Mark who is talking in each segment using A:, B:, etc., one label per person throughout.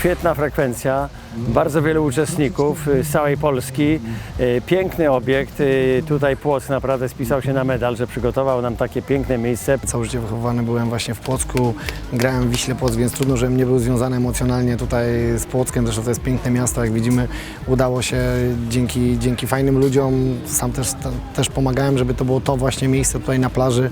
A: Świetna frekwencja, bardzo wielu uczestników y, z całej Polski. Y, Piękny obiekt. y, Tutaj Płock naprawdę spisał się na medal, że przygotował nam takie piękne miejsce.
B: Całe życie wychowany byłem właśnie w Płocku, grałem w Wiśle Płock, więc trudno, żebym nie był związany emocjonalnie tutaj z Płockiem. Zresztą to jest piękne miasto, jak widzimy, udało się dzięki, dzięki fajnym ludziom. Sam też, też pomagałem, żeby to było to właśnie miejsce tutaj na plaży.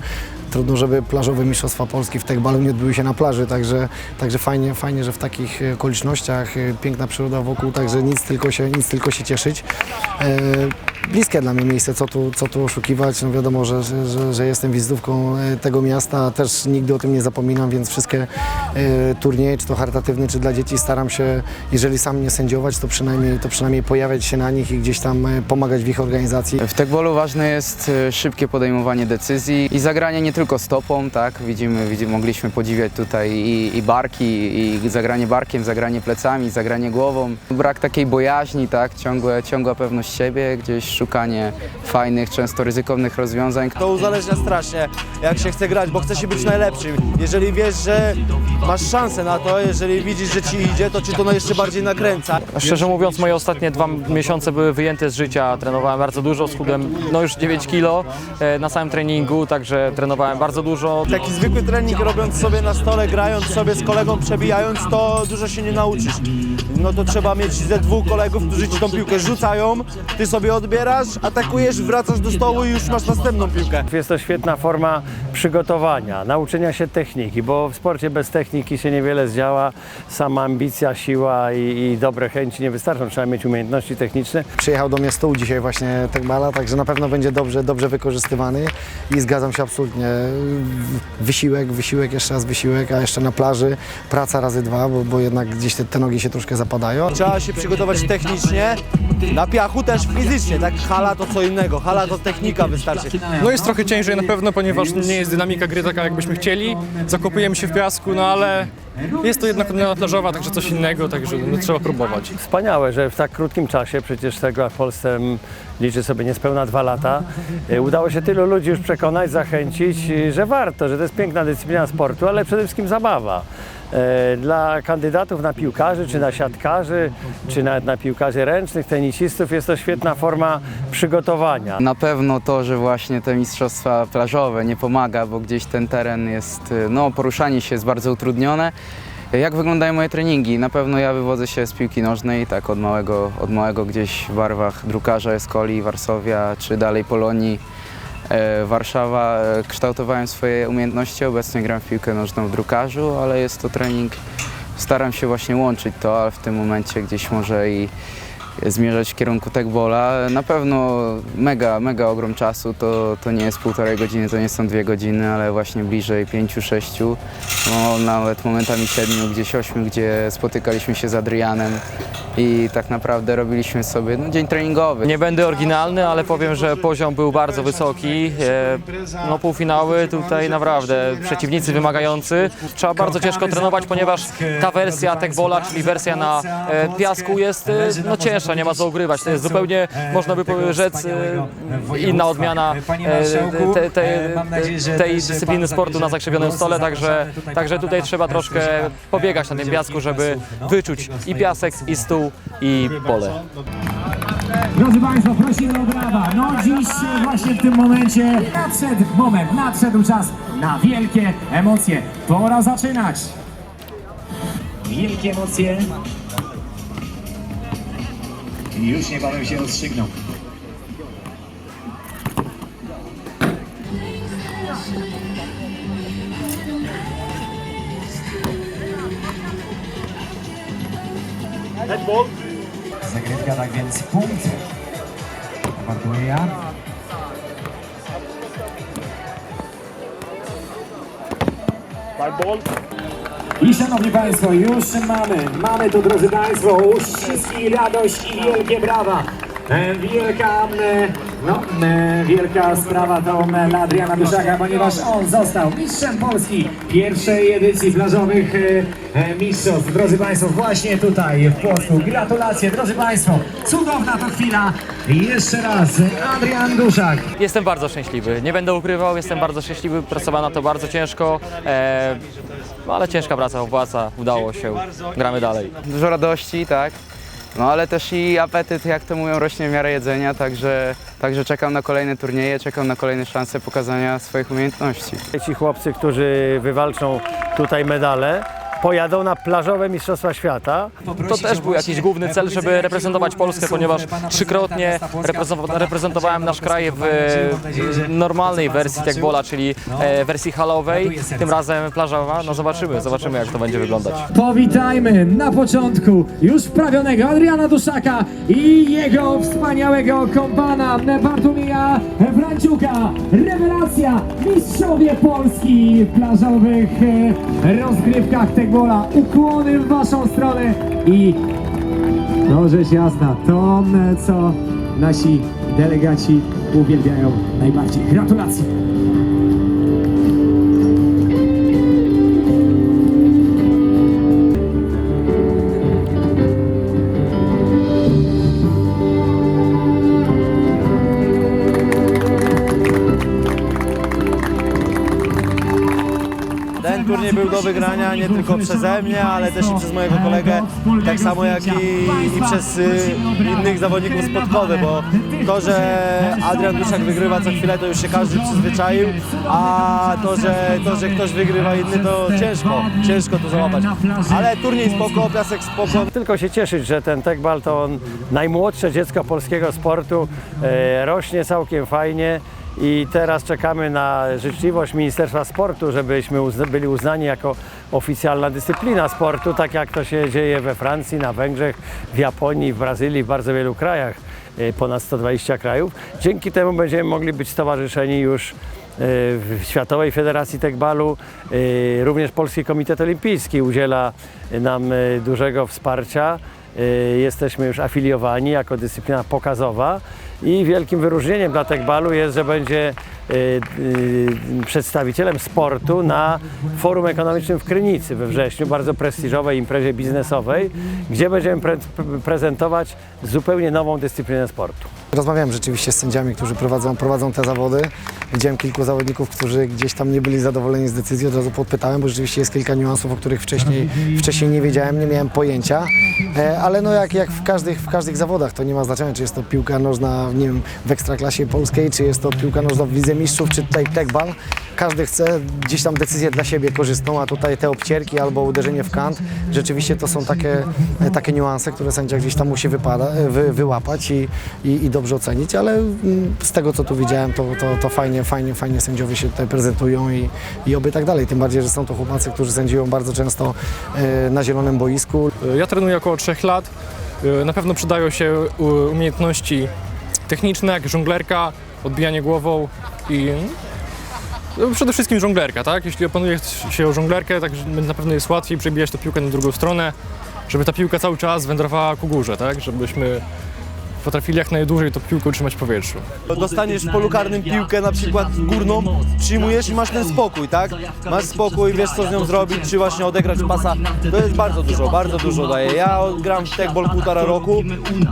B: Trudno, żeby plażowe Mistrzostwa Polski w Techbalu nie odbyły się na plaży, także, także fajnie, fajnie, że w takich e, okolicznościach, e, piękna przyroda wokół, także nic tylko się, nic tylko się cieszyć. Bliskie dla mnie miejsce, co tu, co tu oszukiwać. No wiadomo, że, że, że, jestem wizytówką e, tego miasta, też nigdy o tym nie zapominam, więc wszystkie e, turnieje, czy to charytatywne, czy dla dzieci, staram się, jeżeli sam nie sędziować, to przynajmniej, to przynajmniej pojawiać się na nich i gdzieś tam e, pomagać w ich organizacji.
C: W tekbolu ważne jest szybkie podejmowanie decyzji i zagranie nie tylko stopą, tak? Widzimy, widzimy mogliśmy podziwiać tutaj i, i barki, i zagranie barkiem, zagranie plecami, zagranie głową. Brak takiej bojaźni, tak? Ciągłe, ciągła pewność siebie, gdzieś szukanie fajnych, często ryzykownych rozwiązań.
D: To uzależnia strasznie, jak się chce grać, bo chce się być najlepszym. Jeżeli wiesz, że masz szansę na to, jeżeli widzisz, że ci idzie, to ci to no jeszcze bardziej nakręca.
E: Szczerze mówiąc, moje ostatnie dwa miesiące były wyjęte z życia. Trenowałem bardzo dużo, schudłem no już 9 kilo e, na samym treningu, także trenowałem bardzo dużo.
D: Taki zwykły trening robiąc sobie na stole, grając sobie z kolegą, przebijając, to dużo się nie nauczysz. No to trzeba mieć ze dwóch kolegów, którzy ci tą piłkę rzucają, ty sobie odbierasz, atakujesz, wracasz do stołu i już masz następną piłkę.
A: Jest to świetna forma przygotowania, nauczenia się techniki, bo w sporcie bez techniki się niewiele zdziała. Sama ambicja, siła i, i dobre chęci nie wystarczą. Trzeba mieć umiejętności techniczne.
B: Przyjechał do mnie stół dzisiaj właśnie Techbala, także na pewno będzie dobrze, dobrze wykorzystywany i zgadzam się absolutnie. Wysiłek, wysiłek, jeszcze raz wysiłek, a jeszcze na plaży praca razy dwa, bo, bo jednak gdzieś te, te nogi się troszkę zapadają.
D: Trzeba się przygotować technicznie, na piachu też fizycznie, tak? Hala to co innego, hala to technika wystarczy.
F: No jest trochę ciężej na pewno, ponieważ nie jest dynamika gry taka jakbyśmy chcieli. Zakopujemy się w piasku, no ale jest to jednak odmiana plażowa, także coś innego, także no, trzeba próbować.
A: Wspaniałe, że w tak krótkim czasie, przecież tego w Polsce mm, liczy sobie niespełna dwa lata, y, udało się tylu ludzi już przekonać, zachęcić, y, że warto, że to jest piękna dyscyplina sportu, ale przede wszystkim zabawa. E, Dla kandydatów na piłkarzy, czy na siatkarzy, czy nawet na piłkarzy ręcznych, tenisistów jest to świetna forma przygotowania.
C: Na pewno to, że właśnie te mistrzostwa plażowe nie pomaga, bo gdzieś ten teren jest, y, no poruszanie się jest bardzo utrudnione. Jak wyglądają moje treningi? Na pewno ja wywodzę się z piłki nożnej, tak od małego, od małego gdzieś w barwach drukarza Escoli, Warszawia, czy dalej Polonii, e, Warszawa. E, Kształtowałem swoje umiejętności, obecnie gram w piłkę nożną w drukarzu, ale jest to trening, staram się właśnie łączyć to, ale w tym momencie gdzieś może i zmierzać w kierunku techbola. Na pewno mega, mega ogrom czasu, to, to nie jest półtorej godziny, to nie są dwie godziny, ale właśnie bliżej pięciu, sześciu, no, nawet momentami siedmiu, gdzieś ośmiu, gdzie spotykaliśmy się z Adrianem i tak naprawdę robiliśmy sobie no, dzień treningowy.
E: Nie będę oryginalny, ale powiem, że poziom był bardzo wysoki. E, No półfinały tutaj naprawdę przeciwnicy wymagający. Trzeba bardzo ciężko trenować, ponieważ ta wersja techbola, czyli wersja na e, piasku jest e, no cięższa, nie ma co ukrywać. To jest zupełnie, można by rzec, e, inna odmiana e, te, te, tej dyscypliny sportu na zakrzywionym stole, także, także tutaj trzeba troszkę pobiegać na tym piasku, żeby wyczuć i piasek, i stół, i pole.
G: Drodzy Państwo, prosimy o brawa. No dziś e, właśnie w tym momencie nadszedł moment, nadszedł czas na wielkie emocje. Pora zaczynać. Wielkie emocje. Już niebawem się rozstrzygną. Zagrywka, tak więc punkt. Markuję ja. I szanowni Państwo, już mamy, mamy tu drodzy Państwo uściski, radość i wielkie brawa. E, Wielka, e, no, e, wielka sprawa to dla Adriana Dyszaka, ponieważ on został mistrzem Polski pierwszej edycji plażowych mistrzostw. Drodzy Państwo, właśnie tutaj w Płocku. Gratulacje, drodzy Państwo. Cudowna to chwila. Jeszcze raz Adrian Duszak.
E: Jestem bardzo szczęśliwy. Nie będę ukrywał, jestem bardzo szczęśliwy. Pracowałem na to bardzo ciężko. No ale ciężka praca opłaca, udało się, gramy dalej.
C: Dużo radości, tak. No ale też i apetyt, jak to mówią, rośnie w miarę jedzenia, także, także czekam na kolejne turnieje, czekam na kolejne szanse pokazania swoich umiejętności.
A: Ci chłopcy, którzy wywalczą tutaj medale, pojadą na plażowe Mistrzostwa Świata.
E: To też był jakiś główny cel, żeby reprezentować Polskę, ponieważ trzykrotnie reprezentowa- reprezentowałem nasz kraj w normalnej wersji tekbola, czyli e, wersji halowej, tym razem plażowa. No zobaczymy, zobaczymy jak to będzie wyglądać.
G: Powitajmy na początku już wprawionego Adriana Duszaka i jego wspaniałego kompana Bartłomieja Wranciuka. Rewelacja, mistrzowie Polski w plażowych e, rozgrywkach Tekbola. Ukłony w waszą stronę i no rzecz jasna, to co nasi delegaci uwielbiają najbardziej. Gratulacje!
D: Do wygrania nie tylko przeze mnie, ale też i przez mojego kolegę, tak samo jak i, i przez y, innych zawodników z bo to, że Adrian Duszak wygrywa co chwilę, to już się każdy przyzwyczaił, a to, że, to, że ktoś wygrywa inny, to ciężko, ciężko to załapać. Ale turniej spoko, piasek spoko,
A: Tylko się cieszyć, że ten tekbal to on, najmłodsze dziecko polskiego sportu, e, rośnie całkiem fajnie i teraz czekamy na życzliwość Ministerstwa Sportu, żebyśmy uzna, byli uznani jako oficjalna dyscyplina sportu, tak jak to się dzieje we Francji, na Węgrzech, w Japonii, w Brazylii, w bardzo wielu krajach, e, ponad 120 krajów. Dzięki temu będziemy mogli być stowarzyszeni już e, w Światowej Federacji Tekbalu. E, Również Polski Komitet Olimpijski udziela nam dużego wsparcia. Jesteśmy już afiliowani jako dyscyplina pokazowa i wielkim wyróżnieniem dla Tekbalu jest, że będzie e, e, przedstawicielem sportu na Forum Ekonomicznym w Krynicy we wrześniu, bardzo prestiżowej imprezie biznesowej, gdzie będziemy pre prezentować zupełnie nową dyscyplinę sportu.
B: Rozmawiałem rzeczywiście z sędziami, którzy prowadzą, prowadzą te zawody. Widziałem kilku zawodników, którzy gdzieś tam nie byli zadowoleni z decyzji. Od razu podpytałem, bo rzeczywiście jest kilka niuansów, o których wcześniej, wcześniej nie wiedziałem, nie miałem pojęcia. E, ale no jak, jak w, każdych, w każdych zawodach, to nie ma znaczenia, czy jest to piłka nożna nie wiem, w ekstraklasie polskiej, czy jest to piłka nożna w Lidze Mistrzów, czy tutaj tekbal. Każdy chce gdzieś tam decyzję dla siebie korzystną, a tutaj te obcierki albo uderzenie w kant, rzeczywiście to są takie, e, takie niuanse, które sędzia gdzieś tam musi wypada, e, wy, wyłapać i, i, i dobrze ocenić, ale mm, z tego co tu widziałem, to, to, to fajnie, fajnie, fajnie sędziowie się tutaj prezentują i, i oby tak dalej. Tym bardziej, że są to chłopacy, którzy sędziują bardzo często na zielonym boisku.
F: Ja trenuję około 3 lat. Y, Na pewno przydają się u- umiejętności techniczne, jak żonglerka, odbijanie głową i no, przede wszystkim żonglerka, tak? Jeśli opanuje się żonglerkę, tak na pewno jest łatwiej przebijać tę piłkę na drugą stronę, żeby ta piłka cały czas wędrowała ku górze, tak? Żebyśmy potrafili jak najdłużej tą piłkę utrzymać w powietrzu.
D: Dostaniesz w polu karnym piłkę na przykład górną, przyjmujesz i masz ten spokój, tak? Masz spokój, wiesz co z nią zrobić, czy właśnie odegrać pasa. To jest bardzo dużo, bardzo dużo daje. Ja gram w tekbol półtora roku,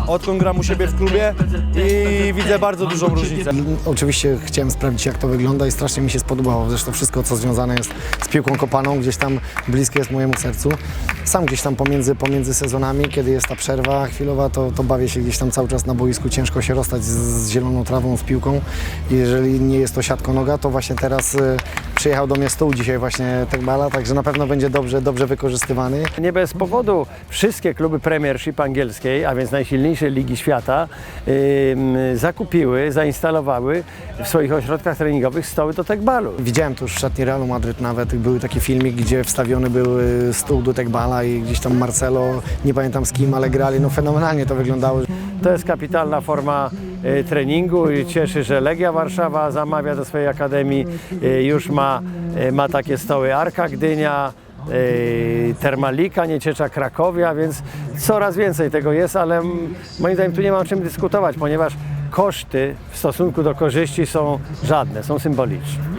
D: odkąd gram u siebie w klubie i widzę bardzo dużą różnicę.
B: Oczywiście chciałem sprawdzić, jak to wygląda i strasznie mi się spodobało. Zresztą wszystko, co związane jest z piłką kopaną, gdzieś tam bliskie jest mojemu sercu. Sam gdzieś tam pomiędzy, pomiędzy sezonami, kiedy jest ta przerwa chwilowa, to, to bawię się gdzieś tam cały czas na boisku. Ciężko się rozstać z, z zieloną trawą, z piłką. Jeżeli nie jest to siatko noga, to właśnie teraz y, przyjechał do mnie stół dzisiaj właśnie Tekbala, także na pewno będzie dobrze, dobrze wykorzystywany.
A: Nie bez powodu wszystkie kluby Premiership angielskiej, a więc najsilniejsze ligi świata, ym, zakupiły, zainstalowały w swoich ośrodkach treningowych stoły do tekbalu.
B: Widziałem tu już w szatni Realu Madryt nawet, był taki filmik, gdzie wstawiony był y, stół do Tekbala i gdzieś tam Marcelo, nie pamiętam z kim, ale grali, no fenomenalnie to wyglądało.
A: To jest kapitalna forma y, treningu i cieszy, że Legia Warszawa zamawia do swojej akademii, y, już ma, y, ma takie stoły Arka Gdynia, y, Termalika, Nieciecza Krakowia, więc coraz więcej tego jest, ale moim zdaniem tu nie ma o czym dyskutować, ponieważ koszty w stosunku do korzyści są żadne, są symboliczne.